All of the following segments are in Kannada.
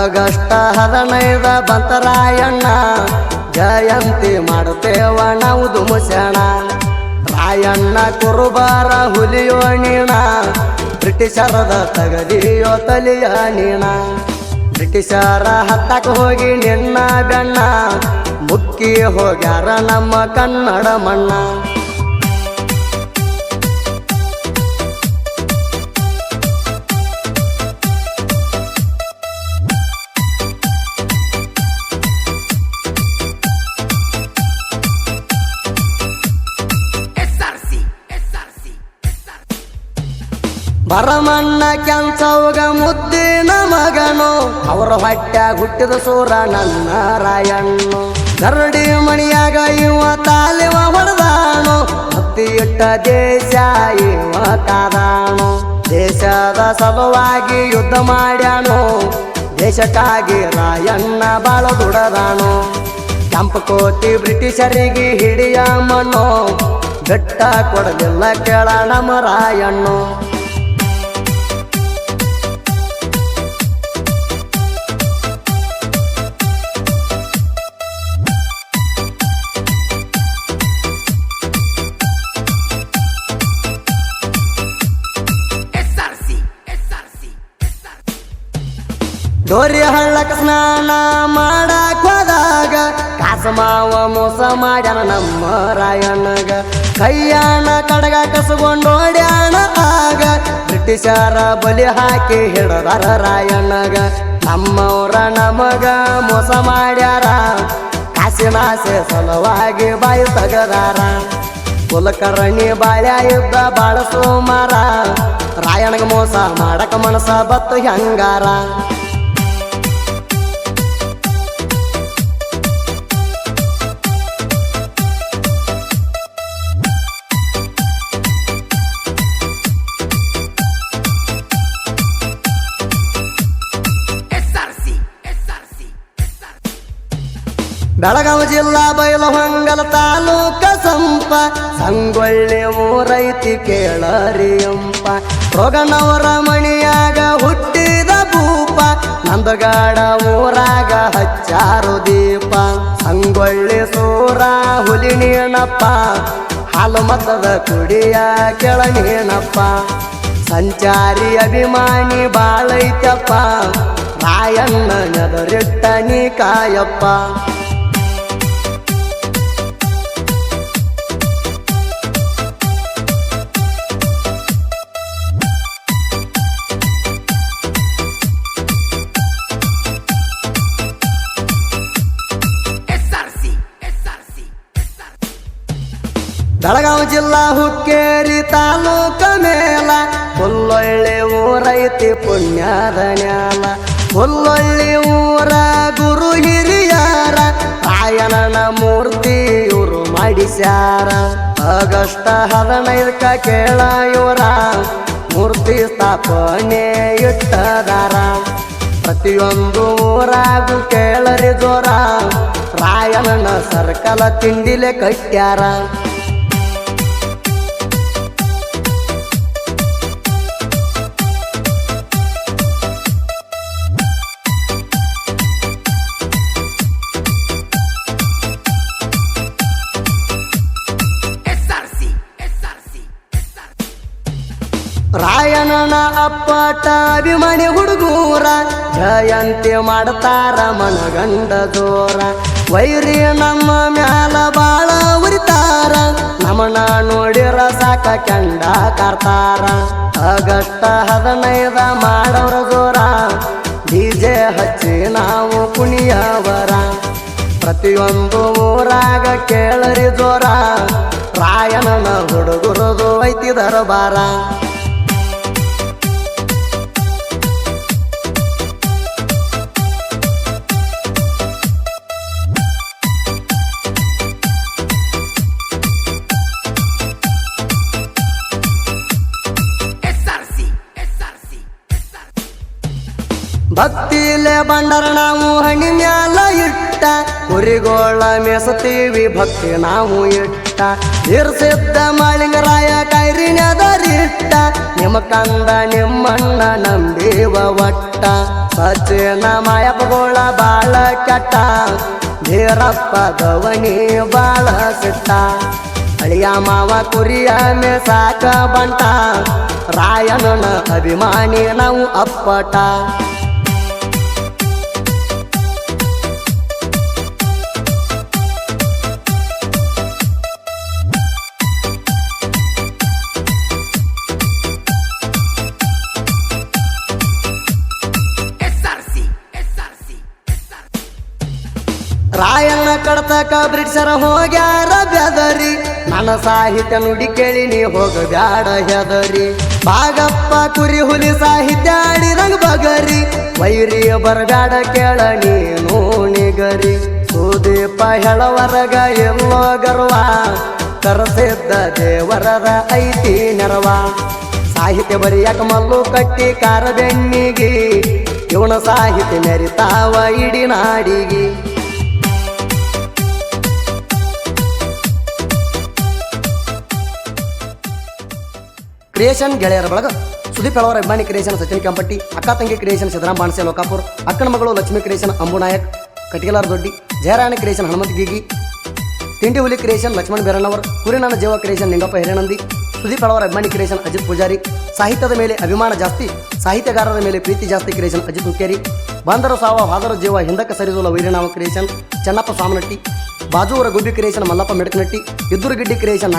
ಆಗಷ್ಟ ಹದಿನೈದ ಬಂತರಾಯಣ್ಣ. ಜಯಂತಿ ಮಾಡುತ್ತೇವ ನಾವು ದುಮಸಣ ರಾಯಣ್ಣ ಕುರುಬಾರ ಹುಲಿಯೋ ನೀಣ. ಬ್ರಿಟಿಷರದ ತಗದಿಯೋ ತಲಿಯ ನೀಣ. ಬ್ರಿಟಿಷರ ಹತ್ತಕ್ಕೆ ಹೋಗಿ ನಿನ್ನ ಬೆಣ್ಣ ಮುಕ್ಕಿ ಹೋಗ್ಯಾರ ನಮ್ಮ ಕನ್ನಡ ಮಣ್ಣ. ಬರಮಣ್ಣ ಕೆಂಚವಗ ಮುದ್ದಿನ ಮಗನು, ಅವರ ಹೊಟ್ಟ್ಯಾಗ ಹುಟ್ಟಿದ ಸೂರ ನನ್ನ ರಾಯಣ್ಣು. ಕರಡಿ ಮಣಿಯಾಗ ಇವ ತಾಲಿವ ಹೊಡೆದಾನು ಹತ್ತಿ ಇಟ್ಟ ದೇಶ ಇವ ಕಾದಾನು. ದೇಶದ ಸಲುವಾಗಿ ಯುದ್ಧ ಮಾಡ್ಯಾನು, ದೇಶಕ್ಕಾಗಿ ರಾಯಣ್ಣ ಬಾಳ ದುಡದಾನು. ಕೆಂಪಕೋಟಿ ಬ್ರಿಟಿಷರಿಗೆ ಹಿಡಿಯ ಮಣ್ಣು, ಬೆಟ್ಟ ಕೊಡಲಿಲ್ಲ ಕೇಳ ನಮ್ಮ ರಾಯಣ್ಣು. ಡೋರಿ ಹಳ್ಳಕ್ಕೆ ಸ್ನಾನ ಮಾಡಕ್ ಹೋದಾಗ ಕಾಸ ಮಾವ ಮೋಸ ಮಾಡ್ಯಾನ ನಮ್ಮ ರಾಯಣ್ಣಗ. ಕೈಯಾಣ ಕಡಗ ಕಸಗೊಂಡು ಓಡ್ಯಾಣ ಆಗ ಬ್ರಿಟಿಷರ ಬಲಿ ಹಾಕಿ ಹಿಡದಾರ ರಾಯಣ್ಣಗ. ನಮ್ಮವರ ನಮಗ ಮೋಸ ಮಾಡ್ಯಾರ. ಕಾಸಿನಾಸೆ ಸಲುವಾಗಿ ಬಾಯಿ ತಗದಾರ. ಕುಲಕರ್ಣಿ ಬಾಳ್ಯ ಇದ್ದ ಬಾಳ ಸೋಮಾರ. ರಾಯಣಗ ಮೋಸ ಮಾಡಕ ಮನಸ ಬತ್ತು ಹೆಂಗಾರ. ಬೆಳಗಾವಿ ಜಿಲ್ಲಾ ಬೈಲಹೊಂಗಲ ತಾಲೂಕ ಸಂಪ, ಸಂಗೊಳ್ಳಿ ಊರೈತಿ ಕೇಳರಿಯಂಪ ರೋಗನವರ ಮಣಿಯಾಗ ಹುಟ್ಟಿದ ಭೂಪ, ನಂದಗಾಡ ಊರಾಗ ಹಚ್ಚಾರು ದೀಪ. ಸಂಗೊಳ್ಳಿ ಸೂರ ಹುಲಿ ನೀನಪ್ಪ, ಹಾಲು ಮತದ ಕುಡಿಯ ಕೆಳನೇನಪ್ಪ ಸಂಚಾರಿ ಅಭಿಮಾನಿ ಬಾಳೈತಪ್ಪ ರಾಯಣ್ಣ ನೆದರಿಟ್ಟ ನೀ ಕಾಯಪ್ಪ. ಬೆಳಗಾವಿ ಜಿಲ್ಲಾ ಹುಕ್ಕೇರಿ ತಾಲೂಕ ಮೇಲ ಹುಲ್ಲೊಳ್ಳಿ ಊರೈತಿ ಪುಣ್ಯದ ನ್ಯಾಲ. ಹುಲ್ಲೊಳ್ಳಿ ಊರ ಗುರು ಹಿರಿಯರ. ರಾಯಣನ ಮೂರ್ತಿ ಇವರು ಮಾಡಿಸ್ಯಾರ. ಆಗಸ್ಟ್ ಹದಿನೈದಕ್ಕ ಕೇಳ ಇವರ. ಮೂರ್ತಿ ಸ್ಥಾಪನೆ ಇಟ್ಟದಾರ. ಪ್ರತಿಯೊಂದು ಊರಾಗು ಕೇಳರಿ ಜೋರ. ರಾಯಣನ ಸರ್ಕಲ ತಿಂಡಿಲೆ ಕಟ್ಟ್ಯಾರ. ಅಪ್ಪಟ ಅಭಿಮಾನಿ ಹುಡುಗೂರ, ಜಯಂತಿ ಮಾಡ್ತಾರ ಮನಗಂಡ ದೂರ ವೈರಿ ನಮ್ಮ ಮ್ಯಾಲ ಬಾಳ ಉರಿತಾರ, ನಮನ ನೋಡಿರ ಸಾಕ ಕೆಂಡ ಕಾರ್ತಾರ. ಅಗಟ್ಟ ಹದಿನೈದ ಮಾಡವರ ಜೋರ ಡಿಜೆ ಹಚ್ಚಿ ನಾವು ಕುಣಿಯವರ. ಪ್ರತಿಯೊಂದು ಊರಾಗ ಕೇಳರಿ ಜೋರ ರಾಯಣನ ಹುಡುಗರದು ಐತಿ ದರಬಾರ. ಭಕ್ತಿಲೆ ಬಂಡರ ನಾವು ಹಣಿ ಮ್ಯಾಲ ಇಟ್ಟ, ಕುರಿಗೋಳ ಮೆಸತೀವಿ, ಭಕ್ತಿ ನಾವು ಇಟ್ಟ. ಇರ್ಸಿದ್ದ ಮಾಳಿಂಗರಾಯ ಕೈರಿನದರಿಟ್ಟ ನಿಮ್ಮ ಕಂದ ನಿಮ್ಮಣ್ಣ ನಂಬೀವ ಒಟ್ಟ. ಸಚಿನ ಮಾಯಪಗೋಳ ಬಾಳ ಕಟ್ಟ ಧೀರಪ್ಪ ಗವನಿ ಬಾಳ ಸಿಟ್ಟ. ಅಳಿಯ ಮಾವ ಕುರಿಯ ಮೇ ಸಾಕ ಬಂಟ ರಾಯಣನ ಅಭಿಮಾನಿ ನಾವು ಅಪ್ಪಟ. ರಾಯಣ್ಣ ಕಡತಕ ಬ್ರಿಟಿಷರ ಹೋಗ್ಯಾರ ಬೆದರಿ. ನನ್ನ ಸಾಹಿತ್ಯ ನುಡಿ ಕೇಳಿ ನೀ ಹೋಗ ಬ್ಯಾಡ ಹೆದರಿ. ಬಾಗಪ್ಪ ಕುರಿ ಹುಲಿ ಸಾಹಿತ್ಯ ಆಡಿರಂಗ ಬಗರಿ. ವೈರಿ ಬರಬ್ಯಾಡ ಕೇಳ ನೀನು ನಿಗರಿ. ಸುದೀಪ ಹೆಳವರಗ ಎಲ್ಲೋ ಗರ್ವ, ಕರೆಸಿದ್ದ ದೇವರರ ಐತಿ ನೆರವ. ಸಾಹಿತ್ಯ ಬರಿಯಕ ಮಲ್ಲು ಕಟ್ಟಿ ಕಾರ ಬೆನ್ನಿಗೆ ಇವನ ಸಾಹಿತ್ಯ ಮೆರಿತಾವ ಇಡಿ ನಾಡಿಗೆ. ಕ್ರಿಯೇಷನ್ ಗೆಳೆಯರ ಬಳಗ ಸುದೀಪ್ ಹೆಳವರ ಅಭಿಮಾನಿ ಕ್ರಿಯೇಷನ್ ಸಚಿನ್ ಕೆಂಪಟ್ಟಿ ಅಕ್ಕ ತಂಗಿ ಕ್ರಿಯೇಷನ್ ಸಿದ್ದರಾಮ್ ಬಾಣಸೆ ಲೋಕಾಪುರ್ ಅಕ್ಕನ ಮಗಳು ಲಕ್ಷ್ಮೀ ಕ್ರಿಯೇಷನ್ ಅಂಬುನಾಯಕ್ ಕಟಿಕಲಾರ ದೊಡ್ಡಿ ಜಯರಾಣಿ ಕ್ರಿಯೇಷನ್ ಹನುಮಂತ ಗೀಗಿ ತಿಂಡಿ ಹುಲಿ ಕ್ರಿಯೇಷನ್ ಲಕ್ಷ್ಮಣ್ ಬೇರಣ್ಣವರ್ ಕುರಿನಾನ ಜೀವ ಕ್ರಿಯೇಷನ್ ನಿಂಗಪ್ಪ ಹಿರೇನಂದಿ ಸುದೀಪ್ ಹೆಳವರ ಅಭಿಮಾನಿ ಕ್ರಿಯೇಷನ್ ಅಜಿತ್ ಪೂಜಾರಿ ಸಾಹಿತ್ಯದ ಮೇಲೆ ಅಭಿಮಾನ ಜಾಸ್ತಿ ಸಾಹಿತ್ಯಗಾರರ ಮೇಲೆ ಪ್ರೀತಿ ಜಾಸ್ತಿ ಕ್ರಿಯೇಷನ್ ಅಜಿತ್ ಹುಕ್ಕೇರಿ ಬಾಂಧರ ಸಾವ ಹಾದರ ಜೀವ ಹಿಂದಕ್ಕೆ ಸರಿದುಲ ವೈರಿನಾಮ ಕ್ರಿಯೇಷನ್ ಚೆನ್ನಪ್ಪ ಸ್ವಾಮನಟ್ಟಿ ಬಾಜೂವರ ಗುಬ್ಬಿ ಕ್ರಿಯೇಷನ್ ಮಲ್ಲಪ್ಪ ಮೆಡಕನಟ್ಟಿ ಇದ್ದೂರುಗಿಡ್ಡಿ ಕ್ರಿಯೇಷನ್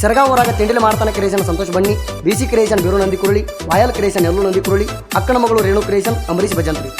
ನಾಗಪ್ಪವಣ್ಣೂರ್ ಸೆರಗಾವರಾಗ ತಿಂಡಿಲಿ ಮಾಡ್ತಾನೆ ಕ್ರಿಯೇಷನ್ ಸಂತೋಷ್ ಬನ್ನಿ. ಬಿಸಿ ಕ್ರಿಯೇಷನ್ ಬೀರು ನಂದಿ ಕುರುಳಿ, ವಾಯಲ್ ಕ್ರಿಯೇಷನ್ ಎಲ್ಲೂ ನಂದಿ ಕುರುಳಿ, ಅಕ್ಕನ ಮಗಳು ರೇಣು ಕ್ರಿಯೇಷನ್ ಅಂಬರೀಶ್ ಭಜಂತ್ರಿ.